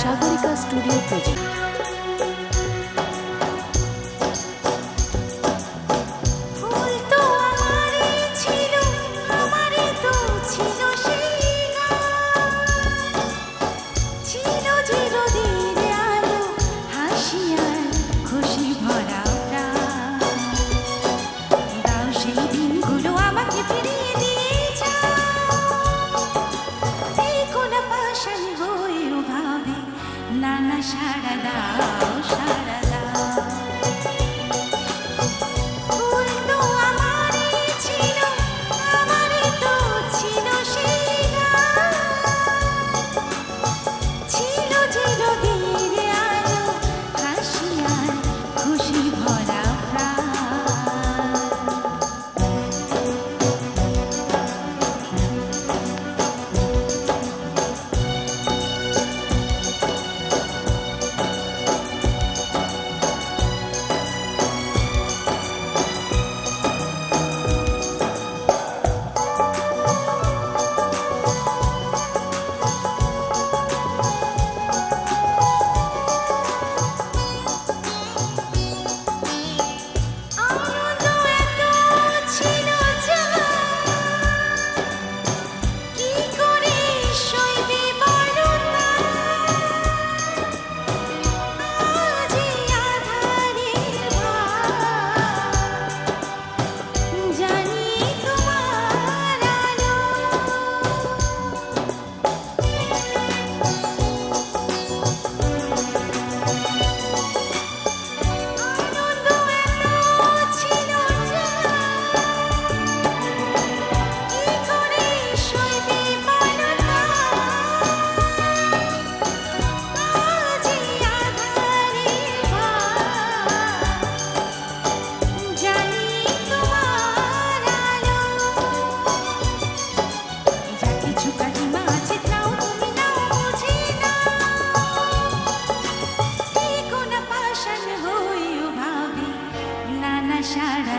Sagarika studio project. নানা সারা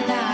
la